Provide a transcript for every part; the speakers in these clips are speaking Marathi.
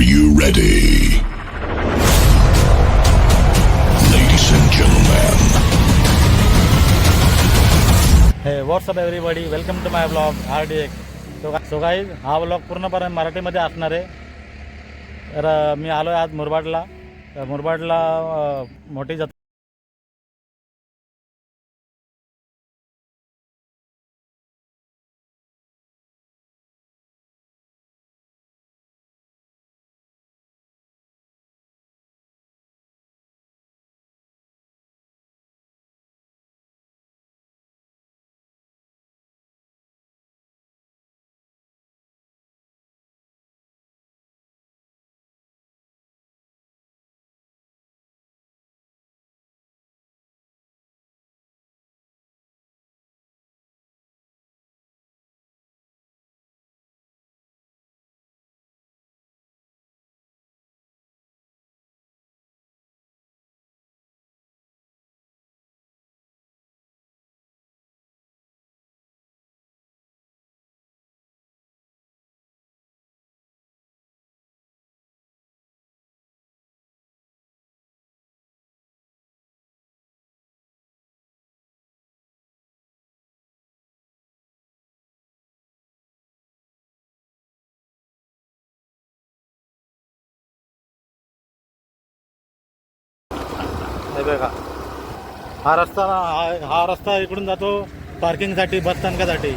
Are you ready? Ladies and gentlemen, hey what's up everybody welcome to my blog R D X so so काही हा ब्लॉग पूर्णपणे मराठीमध्ये असणार आहे. तर मी आलो आहे आज मुरबाडला. तर मुरबाडला मोठी जत्रा हे बघा. हा रस्ता हा हा रस्ता इकडून जातो पार्किंगसाठी बस स्थानकासाठी.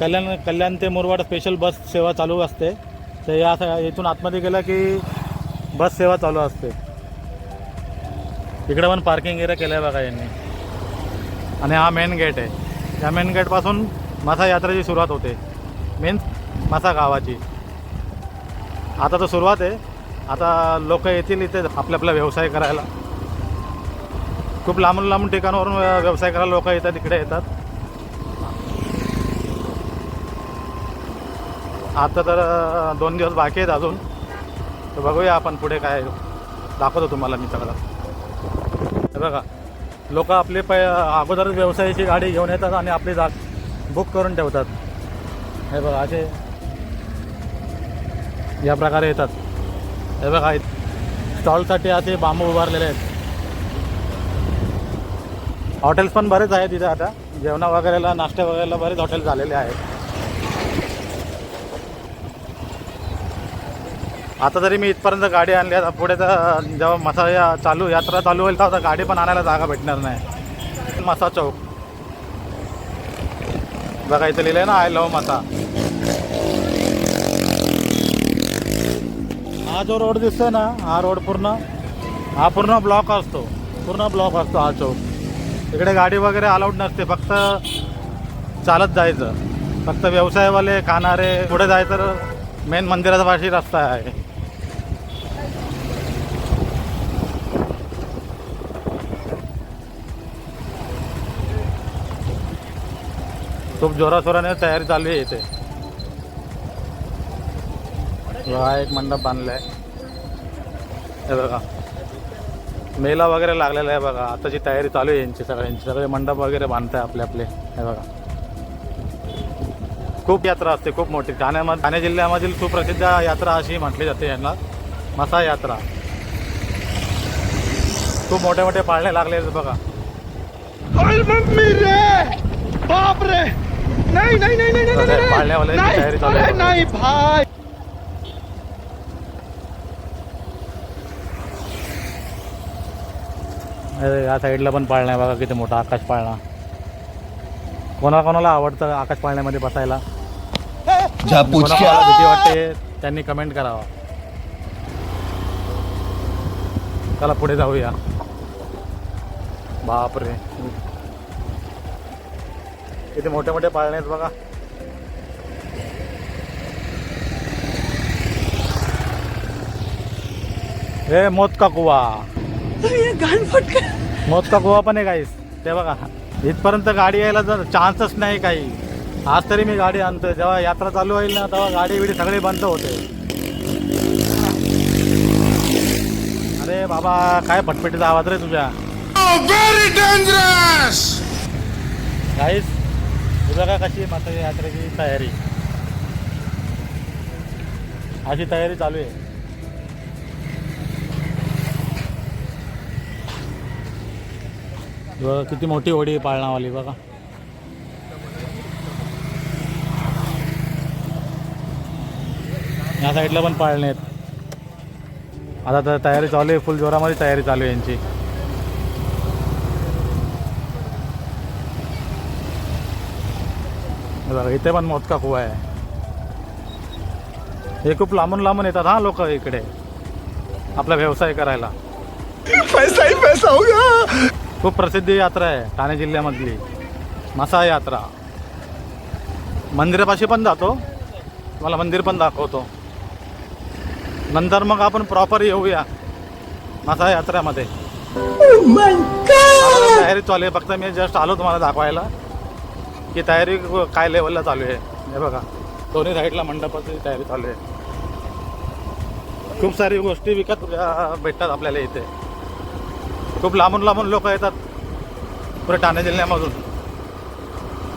कल्याण कल्याण ते मुरवाड स्पेशल बस सेवा चालू असते. तर या इथून आतमध्ये गेलं की बस सेवा चालू असते. इकडे पण पार्किंग एरिया केलं आहे बघा यांनी. आणि हा मेन गेट आहे. या मेन गेटपासून मसा यात्रेची सुरुवात होते. मेन मसा गावाची. आता तर सुरुवात आहे. आता लोक येतील इथे आपल्या आपला व्यवसाय करायला. खूप लांबून लांबून ठिकाणावरून व्यवसाय करायला लोक येतात इकडे येतात. आता तर दोन दिवस बाकी आहेत अजून. तर बघूया आपण पुढे काय दाखवतो तुम्हाला मी सगळं. हे बघा लोक आपले पै अगोदरच व्यवसायाची गाडी घेऊन येतात आणि आपली जा बुक करून ठेवतात. हे बघा असे या प्रकारे येतात. हे बघा स्टॉलसाठी असे बांबू उभारलेले आहेत. हॉटेल्स पण बरेच आहेत तिथे आता. जेवणा वगैरेला नाश्ता वगैरेला बरेच हॉटेल झालेले आहेत. आता तरी मी इथपर्यंत गाडी आणली. आता पुढे तर जेव्हा मसा या चालू यात्रा चालू होईल तर गाडी पण आणायला जागा भेटणार नाही. मसा चौक. बघा इथे आहे ना आय लव मसा. हा जो रोड दिसतोय ना हा रोड पूर्ण हा पूर्ण ब्लॉक असतो. पूर्ण ब्लॉक असतो हा चौक. इकडे गाडी वगैरे अलाउड नसते. फक्त चालत जायचं. फक्त व्यवसायवाले खाणारे पुढे जायचं तर मेन मंदिराचा पाशी रस्ता आहे. खूप जोरासोराने तयारी चालू आहे इथे. हा एक मंडप बांधलाय. हे बघा मेला वगैरे लागलेला आहे बघा. आताची तयारी चालू आहे यांची सगळ्यांची. सगळे मंडप वगैरे बांधताय आपले आपले. हे बघा. खूप यात्रा असते खूप मोठी. ठाण्यामध्ये ठाणे जिल्ह्यामधील सुप्रसिद्ध यात्रा अशी म्हटली जाते यांना. मसा यात्रा. खूप मोठे मोठे पाळणे लागले बघा. अरे मम्मी रे! बाप रे! नहीं नहीं नहीं नहीं नहीं अरे, नहीं. पाळण्यावाल्यांची तयारी चालू आहे. नहीं भाई. या साईडला पण पाळणा आहे बघा किती मोठा आकाश पाळणा. कोणाला कोणाला आवडतं आकाश पाळण्यामध्ये बसायला? कोणाला भीती वाटते त्यांनी कमेंट करावा. चला पुढे जाऊया. बापरे. किती मोठे मोठे पाळणे आहेत बघा. हे मोत का कुवा. मोत का कुवा पण आहे काहीच ते बघा इथपर्यंत गाडी यायला जर चान्सच नाही काही. आज तरी मी गाडी आणतोय. जेव्हा यात्रा चालू होईल ना तेव्हा गाडी बिडी सगळे बंद होते. अरे बाबा काय फटफटीचा आवाज रे तुझ्या वेरी डेंजरस काहीच तुझं का कशी आहे माता यात्रेची तयारी? अशी तयारी चालू आहे. बघा किती मोठी होडी आहे पाळणावाली बघा. या साईडला पण पाळणे आहेत. आता तर तयारी चालू आहे फुल जोरामध्ये तयारी चालू आहे यांची. बघा इथे पण मोजका कुवा आहे. हे खूप लांबून लांबून येतात हा लोक इकडे. आपला व्यवसाय करायला. पैसा ही पैसा होगा. खूप प्रसिद्ध यात्रा आहे ठाणे जिल्ह्यामधली. मसा यात्रा. मंदिरापाशी पण जातो. तुम्हाला मंदिर पण दाखवतो. नंतर मग आपण प्रॉपर येऊया मसा यात्रामध्ये. तयारी चालू आहे. फक्त मी जस्ट आलो तुम्हाला दाखवायला की तयारी काय लेवलला चालू आहे. हे बघा. दोन्ही साईडला मंडपाची तयारी चालू आहे. खूप सारी गोष्टी विकत भेटतात आपल्याला इथे. खूप लांबून लांबून लोक येतात. पुरे ठाणे जिल्ह्यामधून.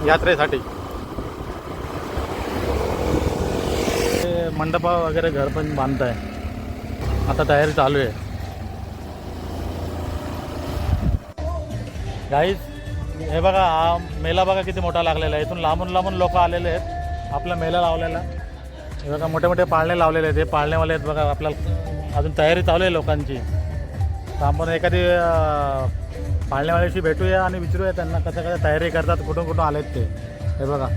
यात्रेसाठी. ते मंडप वगैरे घर पण बांधत आहे आता तयारी चालू आहे. गाईज हे बघा हा मेला बघा किती मोठा लागलेला आहे. इथून लांबून लांबून लोक आलेले आहेत. आपला मेला लावलेला. हे बघा मोठे मोठे पाळणे लावलेले आहेत. हे पाळणेवाले आहेत बघा आपल्याला अजून तयारी चालू आहे लोकांची. तर आपण एखादी अं, भेटूया आणि विचारूया त्यांना कसं कसं तयारी करतात कुठून कुठून आलेत ते. हे बघा.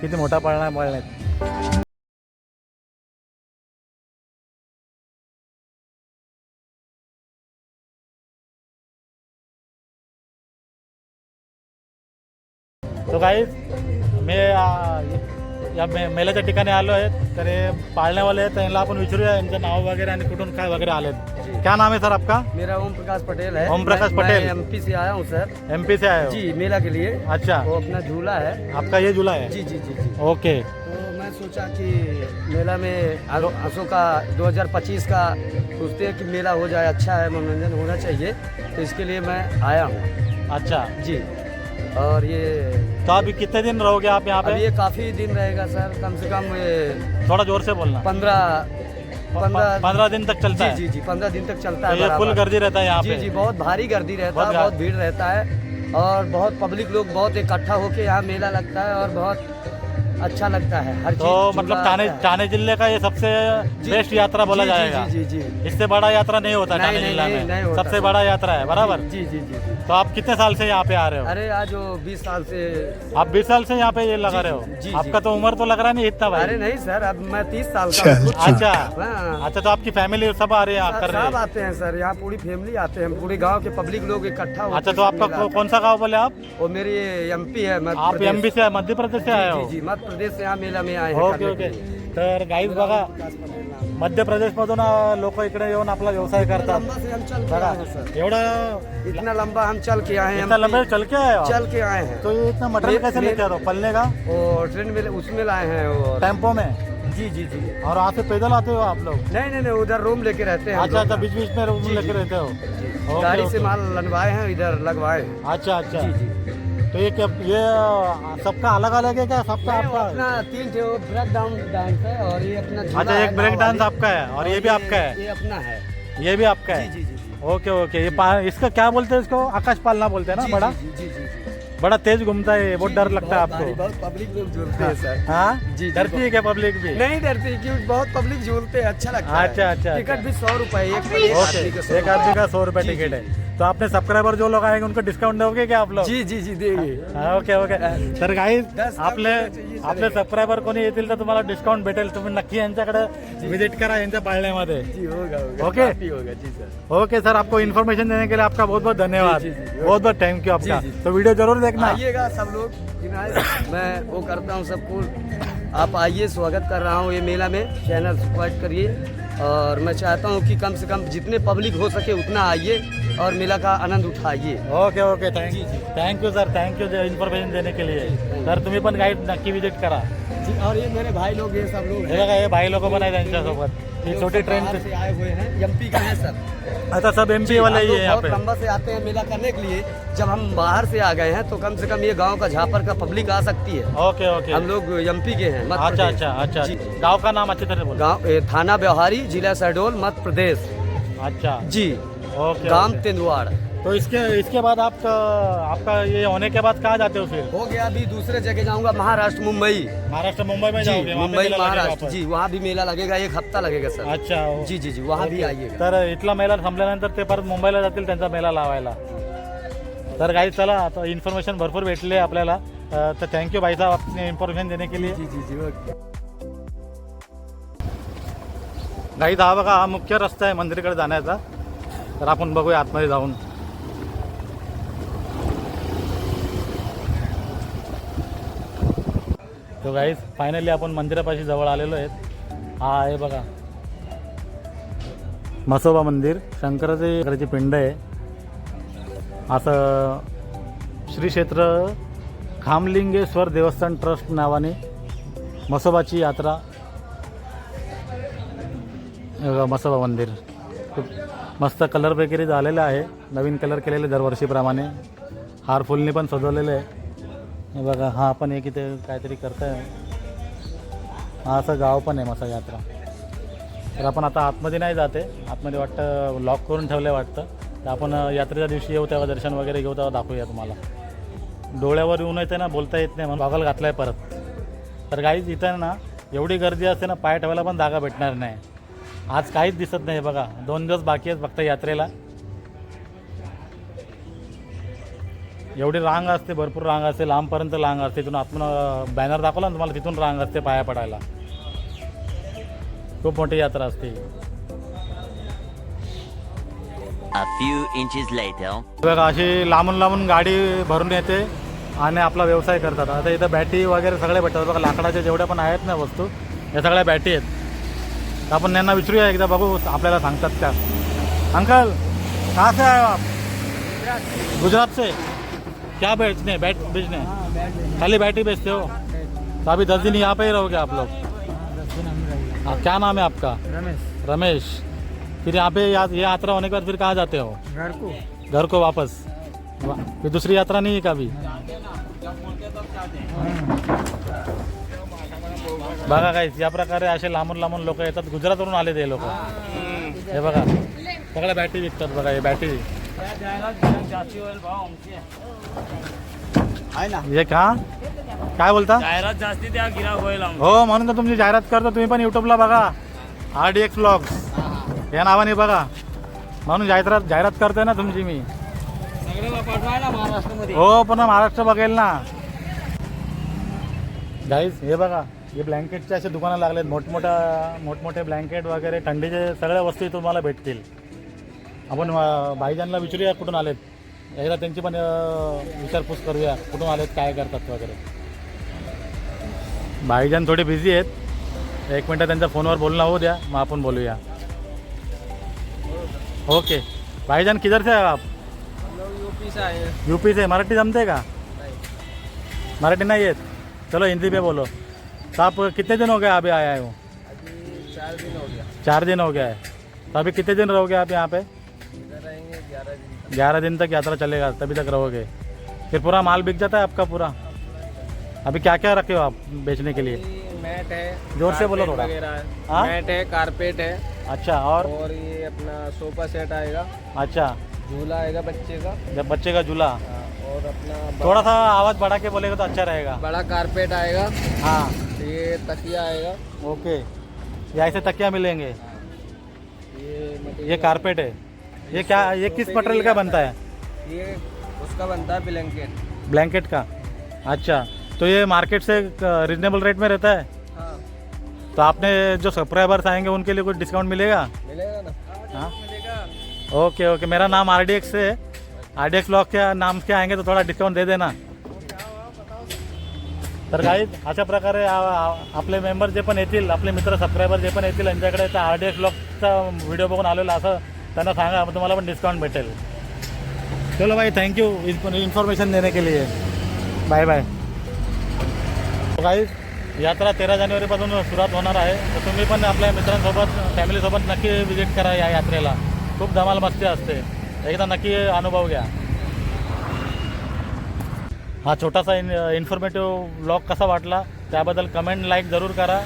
किती मोठा पाळणा पाळण्यात तो काही या मे मेल्याच्या ठिकाणी आलो आहे तर हे पाळण्यावाले आहेत त्यांना आपण विचारूया यांचं नाव वगैरे आणि कुठून काय वगैरे आलेत क्या नाम है सर आपका? मेरा ओम प्रकाश पटेल है। ओम प्रकाश पटेल। एमपी से आया हूँ सर। एमपी से आए हो? जी मेला के लिए। अच्छा। वो अपना झूला है। आपका ये झूला है? जी जी जी जी। ओके। तो मैं सोचा कि मेला में आरो- आँसू का 2025 का सोचते हैं कि मेला हो जाए अच्छा है मनोरंजन होना चाहिए तो इसके लिए मैं आया हूँ। अच्छा। जी। और ये तो अभी कितने दिन रहोगे आप यहाँ पे? ये काफ़ी दिन रहेगा सर कम से कम ये थोड़ा ज़ोर से बोलना। पंद्रह पंद्रह पंद्रह दिन तक चलता जी है? जी जी पंद्रह दिन तक चलता तो है ये फुल गर्दी रहता है यहाँ जी जी बहुत भारी गर्दी रहता है बहुत भीड़ रहता है और बहुत पब्लिक लोग बहुत इकट्ठा होके यहाँ मेला लगता है और बहुत अच्छा लगता है हर तो मतलब है। ठाणे ज़िले का ये सबसे बेस्ट यात्रा बोला जाएगा। जी जी जी। इससे बड़ा यात्रा नहीं होता नहीं, ठाणे जिला में। सबसे बड़ा यात्रा है बराबर? जी जी जी तो आप कितने साल से यहाँ पे आ रहे हो? अरे आज बीस साल से। आप बीस साल से यहाँ पे ये लगा रहे हो? जी। आपका तो उम्र तो लग रहा नहीं इतना अरे नहीं सर अब मैं तीस साल का अच्छा हाँ। अच्छा। तो आपकी फैमिली सब आ रही है रहे सब आते हैं सर यहाँ पूरी फैमिली आते हैं पूरे गाँव के पब्लिक लोग इकट्ठा होते अच्छा तो आपका कौन सा गाँव बोले आप। वो मेरी एमपी है आप। एम से मध्य प्रदेश से आए हो? जी जी मध्य प्रदेश से मेला में आए ओके ओके. तर गाईज बघा मध्य प्रदेशमधून लोक इकडे येऊन आपला व्यवसाय करतात. बघा हैं एवढा इतना लंबा हम चल के आए हैं इतना लंबे चल के आए चल के आए हैं तो ये इतना मटेरियल कैसे लेके आते हो? पलने का? और ट्रेन में उसमें लाए हैं और टेंपो में? जी जी जी। और से पैदल आते हो आप लोग? नहीं नहीं नहीं उधर रूम लेके रहते हैं अच्छा अच्छा बीच बीच में रूम लेके रहते हो। गाड़ी से माल लनवाए हैं इधर लगवाए अच्छा अच्छा। जी जी। तो ये क्या ये सबका अलग अलग है क्या? सबका आपका अपना तीन ब्रेक डाउन डांस है और ये अपना अच्छा एक ब्रेक डांस आपका है और ये भी आपका है? ये अपना है। ये भी आपका है? ओके ओके ये इसका क्या बोलते हैं इसको? आकाश पालना बोलते हैं ना बड़ा? जी जी। बड़ा तेज घूमता है बहुत डर लगता है आपको। बहुत पब्लिक लोग झूलते हैं सर हाँ? जी, जी, डरती है क्या पब्लिक भी? नहीं डरती क्योंकि बहुत पब्लिक झूलते हैं अच्छा लगता है। अच्छा, अच्छा, टिकट अच्छा। भी सौ रुपए एक एक आदमी का सौ एक आदमी का सौ रुपये टिकट है। तो आपने सब्सक्राइबर जो लोग आएँगे उनको डिस्काउंट दोगे क्या आप लोग? जी जी जी देंगे। ओके ओके तर काही आपले आपले सबस्क्रायबर कोणी येतील तर तुम्हाला डिस्काउंट भेटेल। तुम्ही नक्की यांच्याकडे विज़िट करा यांच्या पाळण्यामध्ये। जी होगा होगा। ओके। होगा जी सर ओके सर आपको इन्फॉर्मेशन देने के लिए आपका बहुत बहुत धन्यवाद। बहुत बहुत थैंक यू आपका। तो वीडियो ज़रूर देखना। आइएगा सब लोग मैं वो करता हूँ सबको। आप आइए स्वागत कर रहा हूँ ये मेला में। चैनल सब्सक्राइब करिए। और मैं चाहता हूँ कि कम से कम जितने पब्लिक हो सके उतना आइए और मेला का आनंद उठाइए। Okay okay thank you thank you sir thank you information देने के लिए। सर तुम्ही पण गाईड नक्की विज़िट करा. जी और ये मेरे भाई लोग ये सब लोग हे हे। भाई लोक पण आहे त्यांच्यासोबत ही छोटी ट्रेन से आए हुए हैं। एमपी का है सर आता सब एम पी वाले ही है यहाँ पे। लंबा से आते हैं मेला करने के लिए। जब हम बाहर से आ गए हैं तो कम से कम ये गाँव का झापर का पब्लिक आ सकती है। Okay okay. हम लोग एमपी के हैं मध्य अच्छा अच्छा अच्छा। जी गाँव का नाम अच्छी तरह बोलो। गाँव थाना व्यवहारी जिला शहडोल मध्य प्रदेश। अच्छा। जी। ओके गांव ओके। तेंदुआड़। तो इसके इसके बाद आप आपका ये होने के बाद कहाँ जाते हो फिर? हो गया अभी दूसरे जगह जाऊंगा महाराष्ट्र मुंबई। महाराष्ट्र मुंबई में जी जाओगे वहाँ पे मुंबई मेला लगेगा महाराष्ट्र। जी वहाँ भी मेला लगेगा एक हफ्ता लगेगा सर। अच्छा जी जी जी वहाँ भी ओके. आइएगा। तर इथला मेला संपल्यानंतर ते परत मुंबईला जातील त्यांचा मेला लावायला. तर काही चला आता इन्फॉर्मेशन भरपूर भेटली आपल्याला. अ, तर थँक्यू भाई साहब आपने इन्फॉर्मेशन देने के लिए. जी जी जी ओके. गाईत हा बघा हा मुख्य रस्ता आहे मंदिराकडे जाण्याचा. तर आपण बघूया आतमध्ये जाऊन. तो गाईज फायनली आपण मंदिरापाशी जवळ आलेलो आहेत. हा आहे बघा. मसोबा मंदिर. शंकराचे पिंड आहे. असं श्री क्षेत्र खामलिंगेश्वर देवस्थान ट्रस्ट नावाने मसोबाची यात्रा. मसोबा मंदिर. खूप मस्त कलर वगैरे झालेला आहे. नवीन कलर केलेले दरवर्षीप्रमाणे. हार फुलनी पण सजवलेले आहे. हे बघा हा पण एक इथे काहीतरी करताय. हा असं गाव पण आहे मसा यात्रा. तर आपण आता आतमध्ये नाही जाते. आतमध्ये वाटतं लॉक करून ठेवलं आहे वाटतं. तर आपण यात्रेच्या दिवशी येऊ तेव्हा दर्शन वगैरे घेऊ तेव्हा दाखवूया तुम्हाला. डोळ्यावर येऊन येते ना बोलता येत नाही म्हणून बॉगल घातला आहे परत. तर काहीच इथं ना एवढी गर्दी असते ना पाय ठेवायला पण जागा भेटणार नाही. आज काहीच दिसत नाही बघा. दोन दिवस बाकी आहेत फक्त यात्रेला. एवढी रांग असते भरपूर रांग असते. लांबपर्यंत रांग असते. तिथून आपण बॅनर दाखवला ना तुम्हाला तिथून रांग असते पाया पडायला. खूप मोठी यात्रा असते. बघा अशी लांबून लांबून गाडी भरून येते आणि आपला व्यवसाय करतात. आता इथं बॅटी वगैरे सगळे भेटतात. बघा लाकडाच्या जेवढ्या पण आहेत ना वस्तू या सगळ्या बॅटी आहेत. तर आपण त्यांना विचारूया एकदा बघू आपल्याला सांगतात त्या अंकल कहाँ से आए हो आप? गुजरात से क्या बेचने बैट बेचने? खाली बैटी बेचते हो? तो अभी दस दिन यहाँ पे ही रहोगे आप लोग। हाँ, क्या नाम है आपका? रमेश। रमेश। फिर यहाँ पे या, ये यात्रा होने के बाद फिर कहाँ जाते हो? घर को। घर को वापस। फिर दूसरी यात्रा नहीं है कभी? बघा काय या प्रकारे असे लांबून लांबून लोक येतात. गुजरातवरून आले ते लोक. हे बघा. सगळ्या बॅटरी विकतात बघा हे बॅटरी हे का? काय बोलता? जाहिरात जास्ती द्या गिराक होईल. हो म्हणून तर तुमची जाहिरात करतो. तुम्ही पण युट्यूबला बघा. आर डी एक्स ब्लॉग्स या नावाने बघा. म्हणून जाहिरात जाहिरात करतोय ना तुमची मी. हो पण महाराष्ट्र बघेल ना. गाईज हे बघा. हे ब्लँकेटचे असे दुकानं लागलेत. मोठमोठ्या मोठमोठे ब्लँकेट वगैरे थंडीचे सगळ्या वस्तू तुम्हाला भेटतील. आपण भाईजानला विचारूया कुठून आलेत. एकदा त्यांची पण विचारपूस करूया कुठून आलेत काय करतात वगैरे. भाईजान थोडे बिझी आहेत. एक मिनटं त्यांच्या फोनवर बोलणं होऊ द्या. मग आपण बोलूया. ओके. भाईजान किधर से आहे आप? यूपी से आए यूपी से मराठी जमते का? मराठी नहीं है चलो हिंदी में बोलो. तो आप कितने दिन हो गए अभी आया हो? अभी चार दिन हो गया चार दिन हो। गया है तो अभी कितने दिन रहोगे आप यहाँ पे? रहेंगे ग्यारह दिन ग्यारह दिन तक यात्रा चलेगा तभी तक रहोगे। फिर पूरा माल बिक जाता है आपका पूरा? अभी क्या क्या रखे हो आप बेचने के लिए? मैट है ज़ोर से बोलो थोड़ा। हाँ? मैट है कारपेट है। अच्छा और? और ये अपना सोफा सेट आएगा। अच्छा। झूला आएगा बच्चे का। जब बच्चे का झूला। हाँ, और अपना थोड़ा सा आवाज़ बढ़ा के बोलेगा तो अच्छा रहेगा। बड़ा कारपेट आएगा। हाँ। ये तकिया आएगा। ओके। ये ऐसे तकिया मिलेंगे। ये ये कारपेट है। ये क्या ये किस मटेरियल का बनता है? ये उसका बनता है ब्लैंकेट ब्लैंकेट का? अच्छा। तो ये मार्केट से रिजनेबल रेट में रहता है? हाँ। तो आपने जो सब्सक्राइबर्स आएँगे उनके लिए कुछ डिस्काउंट मिलेगा? मिलेगा ना। हाँ। मिलेगा ओके ओके। मेरा नाम आर डी एक्स है। आर डी एक्स ब्लॉक के नाम से आएँगे तो थोड़ा डिस्काउंट दे देना। तर काही अशा प्रकारे आ- आ- आपले मेंबर जे पण येतील आपले मित्र सबस्क्रायबर जे पण येतील यांच्याकडे त्या आर डी ब्लॉकचा व्हिडिओ बघून आलेला असं त्यांना सांगा मग तुम्हाला पण डिस्काउंट भेटेल. चलो भाई थँक्यू इन्फॉर्मेशन देने के लिए. बाय बाय काही यात्रा तेरा जानेवारीपासून सुरुवात होणार आहे. तर तुम्ही पण आपल्या मित्रांसोबत फॅमिलीसोबत नक्की विजिट करा या यात्रेला. खूप धमाल मस्ती असते. एकदा नक्की अनुभव घ्या. हा छोटासा इन इन्फॉर्मेटिव्ह ब्लॉग कसा वाटला त्याबद्दल कमेंट लाईक जरूर करा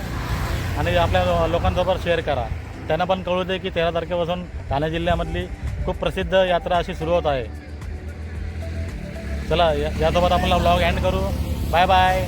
आणि आपल्या लोकांसोबत शेअर करा. त्यांना पण कळू दे की तेरा तारखेपासून ठाणे जिल्ह्यामधली खूप प्रसिद्ध यात्रा अशी सुरू होत आहे. चला यासोबत आपण ब्लॉग एंड करू. Bye bye